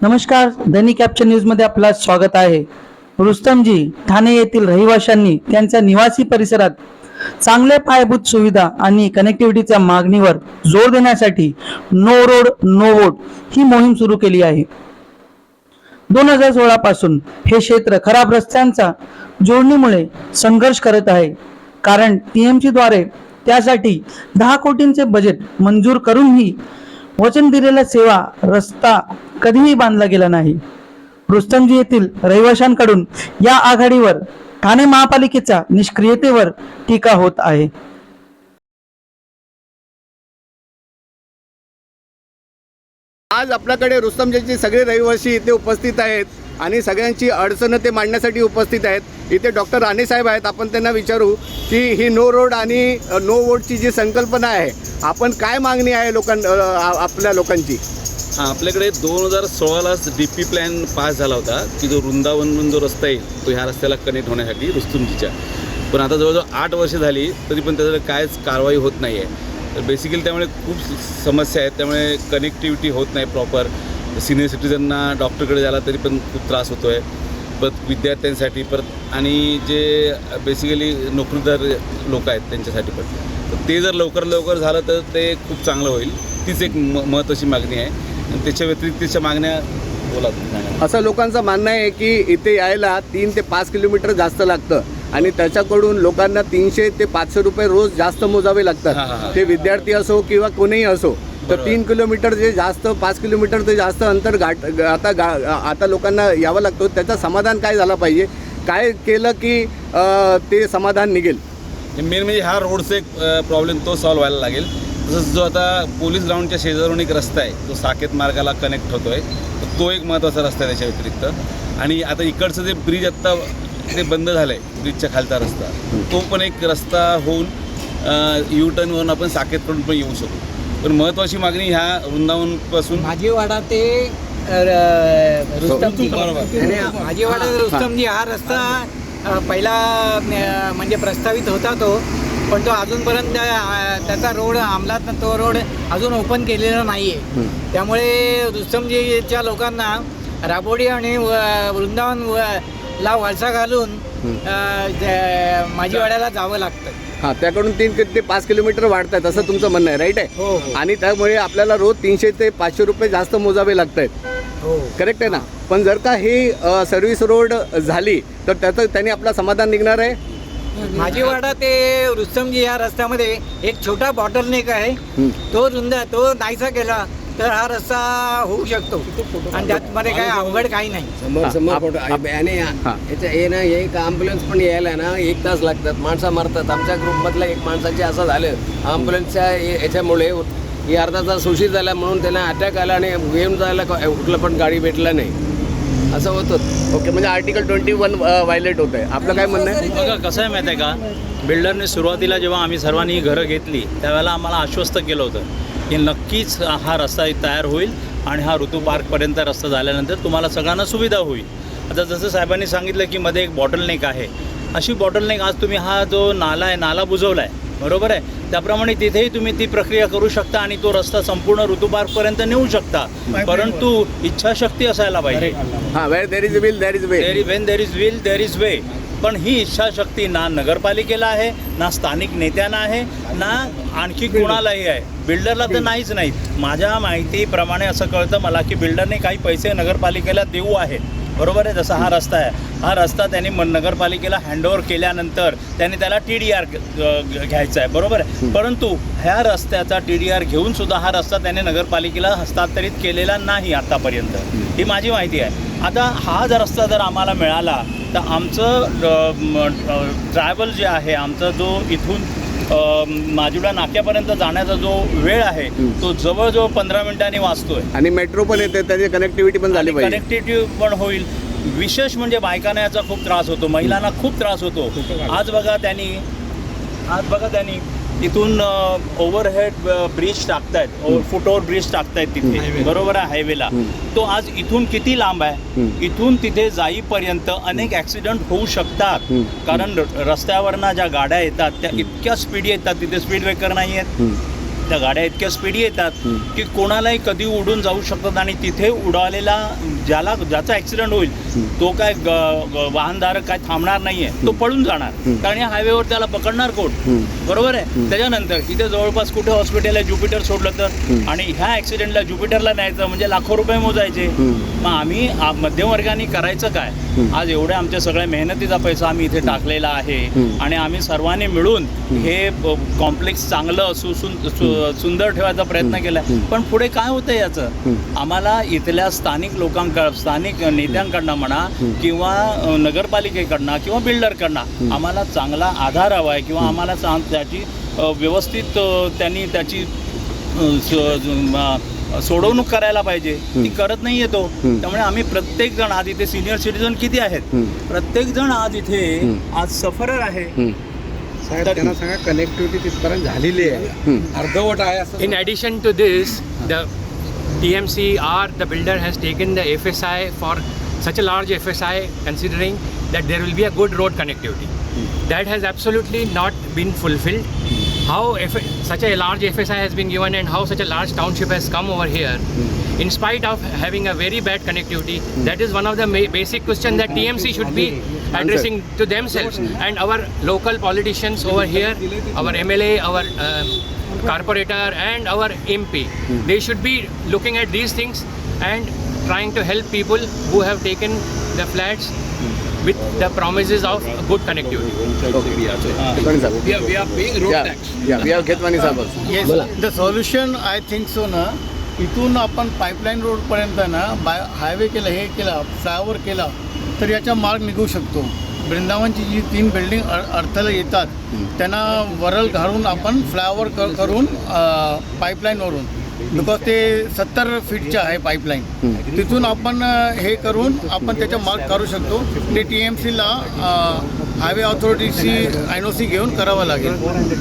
नमस्कार दैनिक कॅप्चर न्यूजमध्ये आपलं स्वागत आहे. रुस्तमजी ठाणे येथील रहिवाशांनी त्यांच्या निवासी परिसरात चांगल्या पायाभूत सुविधा आणि कनेक्टिव्हिटीच्या मागणीवर जोर देण्यासाठी नो रोड नो वोट ही मोहीम सुरू केली आहे. दोन हजार सोळा पासून हे क्षेत्र खराब रस्त्यांचा जोडणीमुळे संघर्ष करत आहे. कारण टीएमसी द्वारे त्यासाठी दहा कोटींचे बजेट मंजूर करूनही वचन दिलेला सेवा रस्ता कधीही बांधला गेला नाही. रुस्तमजी येथील रहिवाशांकडून या आघाडीवर ठाणे महापालिकेच्या निष्क्रियतेवर टीका होत आहे. आज आपल्याकडे रुस्तमजीचे सगळे रहिवासी इथे उपस्थित आहेत. आणि सगळ्यांची अडचणं ते मांडण्यासाठी उपस्थित आहेत. इथे डॉक्टर राणे साहेब आहेत. आपण त्यांना विचारू की ही नो रोड आणि नो वोटची जी संकल्पना आहे आपण काय मागणी आहे लोकां आपल्या लोकांची? हां आपल्याकडे दोन हजार सोळालाच डी पी प्लॅन पास झाला होता की जो वृंदावन जो रस्ता येईल तो ह्या रस्त्याला कनेक्ट होण्यासाठी रुस्तुमजीच्या. पण आता जवळजवळ आठ वर्ष झाली तरी पण त्याच्यावर कायच कारवाई होत नाही आहे तर बेसिकली त्यामुळे खूप समस्या आहेत. त्यामुळे कनेक्टिव्हिटी होत नाही प्रॉपर सिनियर सिटीजनना डॉक्टरकडे जायला तरी पण खूप त्रास होतो आहे परत विद्यार्थ्यांसाठी परत आणि जे बेसिकली नोकरीदार लोक आहेत त्यांच्यासाठी पण. तर ते जर लवकर लवकर झालं तर ते खूप चांगलं होईल. तीच एक म महत्त्वाची मागणी आहे. आणि त्याच्या व्यतिरिक्तच्या मागण्या बोला असं लोकांचं म्हणणं आहे की इथे यायला तीन ते पाच किलोमीटर जास्त लागतं. आणि त्याच्याकडून लोकांना तीनशे ते पाचशे रुपये रोज जास्त मोजावे. लागतात. ते विद्यार्थी असो किंवा कोणीही असो तर. तीन किलोमीटर जे जास्त पाच किलोमीटर ते जास्त अंतर गाठ आता गा आता लोकांना यावं लागतं. त्याचं समाधान काय झालं पाहिजे? काय केलं की ते समाधान निघेल? मेन म्हणजे हा रोडचा एक प्रॉब्लेम तो सॉल्व्ह व्हायला लागेल. तसंच जो आता पोलीस ग्राउंडच्या शेजारून एक रस्ता आहे तो साकेत मार्गाला कनेक्ट होतो आहे तो एक महत्त्वाचा रस्ता आहे त्याच्या व्यतिरिक्त. आणि आता इकडचं जे ब्रिज आत्ता ते बंद झालं आहे ब्रिजच्या खालचा रस्ता. तो पण एक रस्ता होऊन यू टर्नवरून आपण साकेतकडून पण येऊ शकतो पण महत्त्वाची मागणी ह्या वृंदावनपासून माझीवाडा ते रुस्तमजी ते रुस्तमजी हा रस्ता पहिला म्हणजे प्रस्तावित होता तो. पण तो अजूनपर्यंत त्याचा रोड अंमलात तो रोड अजून ओपन केलेला नाही आहे त्यामुळे रुस्तमजीच्या लोकांना राबोडी आणि वृंदावन व- ला वळसा घालून माझीवाड्याला जावं लागतं. हां त्याकडून तीन ते पाच किलोमीटर वाढतात असं तुमचं म्हणणं आहे राईट आहे? हो हो. आणि त्यामुळे आपल्याला रोज तीनशे ते पाचशे रुपये जास्त मोजावे लागत आहेत हो. करेक्ट आहे ना? पण जर का ही सर्व्हिस रोड झाली तर त्याचं त्यांनी आपला समाधान निघणार आहे? माझीवाडा ते रुस्तमजी या रस्त्यामध्ये एक छोटा बॉटल नेक आहे. हं. तो रुंद तो नाहीसा केला. तर हा रस्ता होऊ शकतो. आणि त्यात मध्ये काय अवघड काही नाही. समोर हा, समोर आप- फोटो आप- आणि हा. याच्या हे ना एक पण यायला ना एक तास लागतात. माणसं मरतात. आमच्या ग्रुपमधल्या एक माणसाचे असं झालं. ॲम्ब्युलन्सच्या हे- याच्यामुळे ही अर्धा तास उशीर झाला म्हणून त्यांना अटॅक आला आणि येऊन जायला कुठलं पण गाडी भेटला नाही. असं होतं. ओके म्हणजे आर्टिकल ट्वेंटी वन व्हायलेट होत आहे आपलं काय म्हणणं आहे? बघा कसं आहे माहिती आहे का बिल्डरने सुरुवातीला जेव्हा आम्ही सर्वांनी ही घरं घेतली त्यावेळेला आम्हाला आश्वस्त केलं होतं. की नक्कीच हा रस्ता तयार होईल आणि हा ऋतू पार्कपर्यंत रस्ता झाल्यानंतर तुम्हाला सगळ्यांना सुविधा होईल. आता जसं साहेबांनी सांगितलं की मध्ये एक बॉटलनेक आहे. अशी बॉटलनेक आज तुम्ही हा जो नाला आहे नाला बुजवला आहे बरोबर आहे? त्याप्रमाणे तिथेही तुम्ही ती प्रक्रिया करू शकता आणि तो रस्ता संपूर्ण ऋतू पार्कपर्यंत नेऊ शकता. परंतु इच्छाशक्ती असायला पाहिजे. हां where there is will there is way there when there is will there is way पण ही इच्छाशक्ती ना नगरपालिकेला आहे ना स्थानिक नेत्यांना आहे ना आणखी कोणालाही आहे. बिल्डरला तर नाहीच नाही. माझ्या माहितीप्रमाणे असं कळतं मला की बिल्डरने काही पैसे नगरपालिकेला देऊ आहेत बरोबर आहे? जसा हा रस्ता आहे. हा रस्ता त्यांनी नगरपालिकेला हँडओव्हर केल्यानंतर त्यांनी त्याला टी डी आर घ्यायचा आहे. बरोबर आहे? परंतु ह्या रस्त्याचा टी डी आर घेऊन सुद्धा हा रस्ता त्याने नगरपालिकेला हस्तांतरित केलेला नाही आतापर्यंत. ही माझी माहिती आहे. आता हा जर रस्ता जर आम्हाला मिळाला तर आमचं ट्रॅव्हल जे आहे आमचा जो इथून अ, माजिवडा नाक्यापर्यंत जाण्याचा जो वेळ आहे तो जवळजवळ पंधरा मिनिटांनी वाचतोय. आणि मेट्रो पण येते त्याची कनेक्टिव्हिटी पण झाली पाहिजे. कनेक्टिव्हिटी पण होईल. विशेष म्हणजे बायकांना याचा खूप त्रास होतो महिलांना खूप त्रास होतो. आज बघा त्यांनी आज बघा त्यांनी इथून ओव्हरहेड ब्रिज टाकतायत. फुटओव्हर ब्रिज टाकतायत तिथे. बरोबर आहे हायवेला तो आज इथून किती लांब आहे? इथून तिथे जाईपर्यंत अनेक ॲक्सिडेंट होऊ शकतात. कारण रस्त्यावरनं ज्या गाड्या येतात त्या इतक्या स्पीड येतात तिथे स्पीड ब्रेकर नाही आहेत त्या गाड्या इतक्या स्पीडी येतात की कोणालाही कधी उडून जाऊ शकतात आणि तिथे उडालेला ज्याला ज्याचा ॲक्सिडेंट होईल तो काय वाहनधारक काय थांबणार नाहीये तो पळून जाणार. कारण या हायवेवर त्याला पकडणार कोण? बरोबर आहे? त्याच्यानंतर इथे जवळपास कुठे हॉस्पिटल आहे ज्युपिटर सोडलं तर? आणि ह्या ॲक्सिडेंटला ज्युपिटरला न्यायचं म्हणजे लाखो रुपये मोजायचे. मग आम्ही मध्यमवर्गाने करायचं काय? आज एवढ्या आमच्या सगळ्या मेहनतीचा पैसा आम्ही इथे टाकलेला आहे. आणि आम्ही सर्वांनी मिळून हे कॉम्प्लेक्स चांगलं सुसुन सु- सुंदर ठेवायचा प्रयत्न केला पण पुढे काय होतं याचं? आम्हाला इथल्या स्थानिक लोकांक स्थानिक नेत्यांकडनं म्हणा किंवा नगरपालिकेकडनं किंवा बिल्डरकडनं आम्हाला चांगला आधार हवा आहे किंवा आम्हाला चांग- त्याची व्यवस्थित त्यांनी त्याची सोडवणूक करायला पाहिजे. ती करत नाही येतो त्यामुळे आम्ही प्रत्येक जण आज इथे सिनियर सिटीजन किती आहेत? प्रत्येक जण आज इथे आज सफरर आहे. साहेब त्यांना सांगा कनेक्टिव्हिटी तिथपर्यंत झालेली आहे अर्धवट आहे असं In addition to this, the TMC or the builder has taken the FSI for such a large FSI, considering that there will be a good road connectivity. That has absolutely not been fulfilled. How F- such a large FSI has been given and how such a large township has come over here, in spite of having a very bad connectivity, that is one of the ma- basic questions that TMC should be addressing to themselves and our local politicians over here, our MLA, our uh, corporator and our MP. They should be looking at these things and trying to help people who have taken the flats with the promises of good connectivity. We are, we are paying road tax. Yes. The solution I think so ना इथून आपण pipeline रोडपर्यंत ना bye highway केला हे केला flyover केला तर याचा मार्ग निघू शकतो. वृंदावनची जी तीन बिल्डिंग अडथळे येतात त्यांना वरल घालून आपण फ्लायओव्हर क करून पाईपलाईनवरून बिकॉज ते सत्तर फीटचं आहे पाईपलाईन तिथून आपण हे करून आपण त्याचा मार्ग काढू शकतो. ते टी एम सीला हायवे ऑथॉरिटीची एन ओ सी घेऊन करावं लागेल.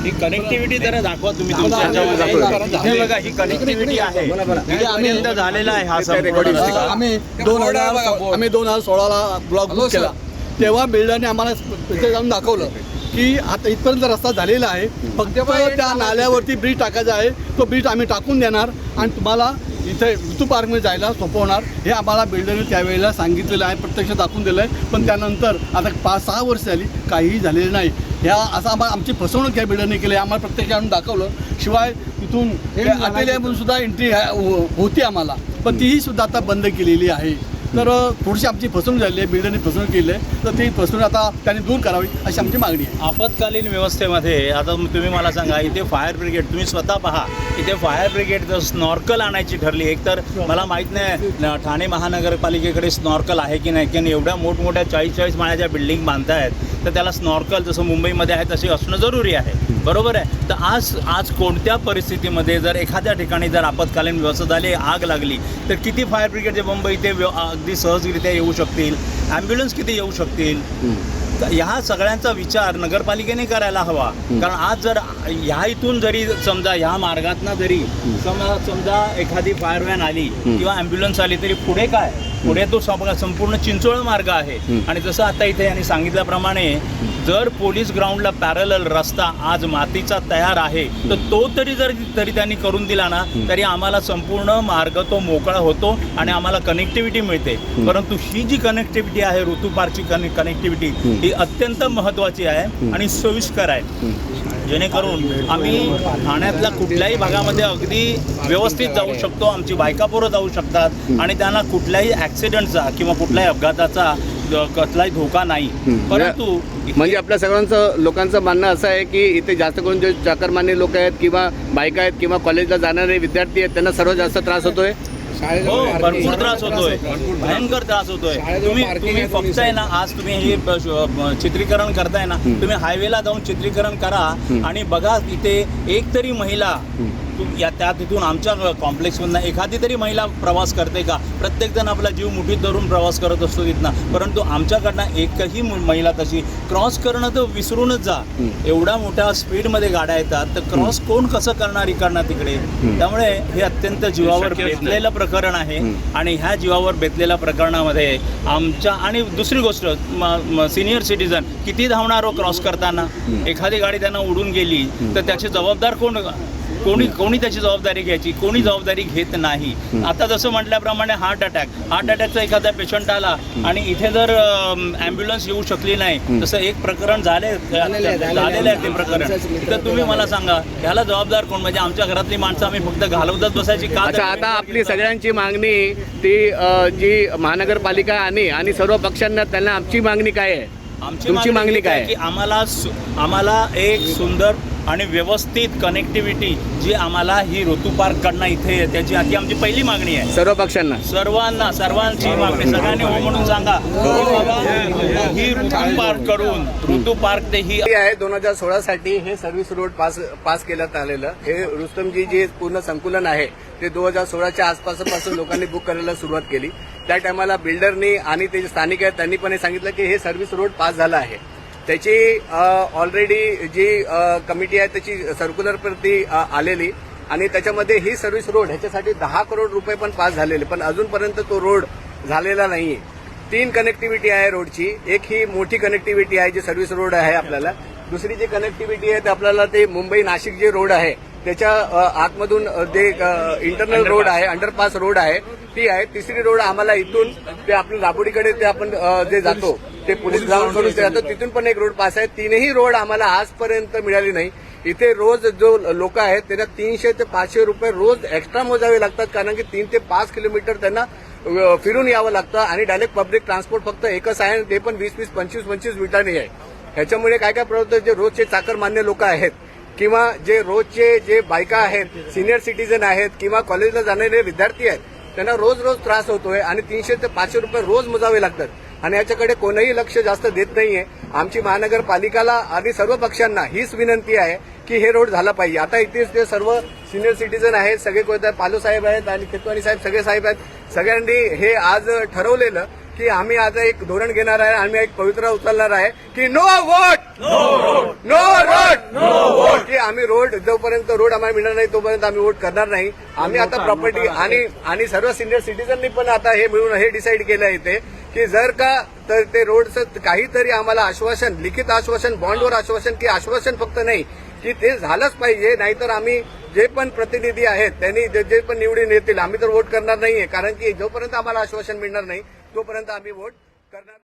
ही कनेक्टिव्हिटी जरा दाखवा तुम्ही तुमच्या बघा ही कनेक्टिव्हिटी आहे. इथपर्यंत झालेला आहे हा संपूर्ण. आम्ही दोन हजार आम्ही दोन हजार सोळाला ब्लॉक बुक केला. तेव्हा बिल्डरने आम्हाला तिथे जाऊन दाखवलं की आता इथपर्यंत रस्ता झालेला आहे फक्त त्या नाल्यावरती ब्रिज टाकायचा आहे. तो ब्रिज आम्ही टाकून देणार आणि तुम्हाला इथे ऋतू पार्कमध्ये जायला सोपं होणार. हे आम्हाला बिल्डरने त्यावेळेला सांगितलेलं आहे प्रत्यक्ष दाखवून दिलं आहे पण त्यानंतर आता पाच सहा वर्ष झाली काहीही झालेलं नाही. ह्या असं आम्हाला आमची फसवणूक या बिल्डरने केली आम्हाला प्रत्यक्ष आणून दाखवलं. शिवाय तिथून सुद्धा एंट्री होती आम्हाला. पण तीही सुद्धा आता बंद केलेली आहे. तर थोडीशी आमची फसवणूक झाली आहे बिल्डरने फसवणूक केली आहे तर ती फसवणूक आता त्यांनी दूर करावी अशी आमची मागणी आहे. आपत्कालीन व्यवस्थेमध्ये आता तुम्ही मला सांगा इथे फायर ब्रिगेड तुम्ही स्वतः पहा इथे फायर ब्रिगेड जर स्नॉर्कल आणायची ठरली एकतर मला माहीत नाही ठाणे महानगरपालिकेकडे स्नॉर्कल आहे की नाही की एवढ्या मोठमोठ्या चाळीस चाळीस माळ्याच्या बिल्डिंग बांधतायत तर त्याला स्नॉर्कल जसं मुंबईमध्ये आहे तसे असणं जरुरी आहे. बरोबर आहे. तर आज आज कोणत्या परिस्थितीमध्ये जर एखाद्या ठिकाणी जर आपत्कालीन व्यवस्था झाली आग लागली तर किती फायर ब्रिगेडचे बंब इथे अगदी सहजरित्या येऊ शकतील? ॲम्ब्युलन्स किती येऊ शकतील? ह्या सगळ्यांचा विचार नगरपालिकेने करायला हवा. कारण आज जर ह्या इथून जरी समजा ह्या मार्गातनं जरी समजा समजा एखादी फायर व्हॅन आली किंवा ॲम्ब्युलन्स आली तरी पुढे काय? पुढे तो संपूर्ण चिंचोळ मार्ग आहे. आणि जसं आता इथे यांनी सांगितल्याप्रमाणे जर पोलीस ग्राउंडला पॅरल रस्ता आज मातीचा तयार आहे तर तो तरी जर तरी त्यांनी करून दिला ना तरी आम्हाला संपूर्ण मार्ग तो मोकळा होतो आणि आम्हाला कनेक्टिव्हिटी मिळते. परंतु ही जी कनेक्टिव्हिटी आहे ऋतू पार्कची कनेक्टिव्हिटी ही अत्यंत महत्त्वाची आहे आणि सोयीस्कर आहे. जेणेकरून आम्ही ठाण्यातल्या कुठल्याही भागामध्ये अगदी व्यवस्थित जाऊ शकतो. आमची बायका पोरं जाऊ शकतात. आणि त्यांना कुठल्याही ॲक्सिडेंटचा किंवा कुठल्याही अपघाताचा कसलाही धोका नाही. परंतु म्हणजे आपल्या सर्वांचं लोकांचं म्हणणं असं आहे की इथे जास्त करून जे चाकरमान्य लोक आहेत किंवा बायका आहेत किंवा कॉलेजला जाणारे विद्यार्थी आहेत त्यांना सर्वात जास्त त्रास होतोय? हो भरपूर त्रास होतोय. भयंकर त्रास होतोय. तुम्ही तुम्ही फक्त आहे ना आज तुम्ही हे चित्रीकरण करताय ना तुम्ही हायवेला जाऊन चित्रीकरण करा आणि बघा इथे एक तरी महिला तुम- या त्या तिथून आमच्या कॉम्प्लेक्समधनं एखादी तरी महिला प्रवास करते का? प्रत्येकजण आपला जीव मुठीत धरून प्रवास करत असतो तिथनं परंतु आमच्याकडनं एकही महिला तशी क्रॉस करणं तर विसरूनच जा. एवढ्या मोठ्या स्पीडमध्ये गाड्या येतात तर क्रॉस कोण कसं करणार इकडनं तिकडे? त्यामुळे हे अत्यंत जीवावर बेतलेलं प्रकरण आहे आणि ह्या जीवावर बेतलेल्या प्रकरणामध्ये आमच्या आणि दुसरी गोष्ट सिनियर सिटीजन किती धावणार हो क्रॉस करताना? एखादी गाडी त्यांना उडून गेली तर त्याची जबाबदार कोण कोणी कोणी त्याची जबाबदारी घ्यायची कोणी जबाबदारी घेत नाही. आता जसं म्हटल्याप्रमाणे हार्ट अटॅक हार्ट अटॅकचा एखादा पेशंट आला आणि इथे जर ॲम्ब्युलन्स येऊ शकली नाही तसं एक प्रकरण झाले झालेलं आहे ते प्रकरण. तर तुम्ही मला सांगा ह्याला जबाबदार कोण? म्हणजे आमच्या घरातली माणसं आम्ही फक्त घालवतच बसायची का अच्छा आता आपली सगळ्यांची मागणी ती जी महानगरपालिका आणि आणि सर्व पक्षांना त्यांना आमची मागणी काय आहे? आमची मागणी काय आहे? की आम्हाला आम्हाला एक सुंदर आणि व्यवस्थित कनेक्टिव्हिटी जी आम्हाला ही ऋतू पार्क कडनं इथे येते त्याची ती आमची पहिली मागणी आहे. सर्व पक्षांना? सर्वांना सर्वांची मागणी सगळ्यांनी हो म्हणून सांगा. बाबा ही ऋतू पार्क करून ऋतू पार्क ते ही हे आहे दोन हजार सोळा साठी हे सर्व्हिस रोड पास पास केल्यात आलेलं. हे रुस्तमजी जे पूर्ण संकुलन आहे ते दोन हजार सोळाच्या आसपासपासून लोकांनी बुक करायला सुरुवात केली. त्या टायमाला बिल्डरनी आणि ते जे स्थानिक आहेत त्यांनी पण हे सांगितलं की हे सर्व्हिस रोड पास झालं आहे. त्याची ऑलरेडी जी कमिटी आहे त्याची सर्क्युलरवरती अ, आलेली. आणि त्याच्यामध्ये ही सर्व्हिस रोड ह्याच्यासाठी दहा करोड रुपये पण पास झालेले. पण अजूनपर्यंत तो रोड झालेला नाहीये. तीन कनेक्टिव्हिटी आहे रोडची एक ही मोठी कनेक्टिव्हिटी आहे जी सर्व्हिस रोड आहे आपल्याला. दुसरी जी कनेक्टिव्हिटी आहे ते आपल्याला ते मुंबई नाशिक जे रोड आहे त्याच्या आतमधून जे इंटरनल रोड आहे अंडरपास रोड आहे ती आहे. तिसरी रोड आम्हाला इथून ते आपल्या दाबोडीकडे ते आपण जे जातो ते पोलीस ग्राउंड करून ते तिथून पण एक रोड पास आहे. तीनही रोड आम्हाला आजपर्यंत मिळाली नाही. इथे रोज जो लोक आहेत त्यांना तीनशे ते पाचशे रुपये रोज एक्स्ट्रा मोजावे लागतात कारण की तीन ते पाच किलोमीटर त्यांना फिरून यावं लागतं आणि डायरेक्ट पब्लिक ट्रान्सपोर्ट फक्त एकच आहे आणि ते पण वीस वीस पंचवीस पंचवीस मिनिटांनी आहे. ह्याच्यामुळे काय काय प्रवृत्त जे रोजचे चाकरमान्य लोक आहेत किंवा जे रोजचे जे बायका आहेत सिनियर सिटीजन आहेत किंवा कॉलेजला जाणारे विद्यार्थी आहेत त्यांना रोज रोज त्रास होतोय आणि तीनशे ते पाचशे रुपये रोज मोजावे लागतात. आणि याच्याकडे कोणीही लक्ष जास्त देत नाहीये. आमची महानगरपालिकाला आणि सर्व पक्षांना हीच विनंती आहे की हे रोड झाला पाहिजे. आता इथेच ते सर्व सिनियर सिटीजन आहेत सगळे कोणत्या पालू साहेब आहेत आणि खेतवानी साहेब सगळे साहेब आहेत. सगळ्यांनी हे आज ठरवलेलं की आम्ही आता एक धोरण घेणार आहे आम्ही एक पवित्रा उचलणार आहे की no vote no road no vote की आम्ही रोड जोपर्यंत रोड आम्हाला मिळणार नाही तोपर्यंत आम्ही वोट करणार नाही. आम्ही आता प्रॉपर्टी आणि आणि सर्व सिनियर सिटीजननी पण आता हे मिळून हे डिसाईड केलं इथे की जर का तर ते रोडचं काहीतरी आम्हाला आश्वासन लिखित आश्वासन बॉन्डवर आश्वासन की आश्वासन फक्त नाही की ते झालंच पाहिजे नाहीतर आम्ही जे पण प्रतिनिधी आहेत त्यांनी जे जे पण निवडून येतील आम्ही तर वोट करणार नाहीये कारण की जोपर्यंत आम्हाला आश्वासन मिळणार नाही तोपर्यंत आम्ही वोट करणार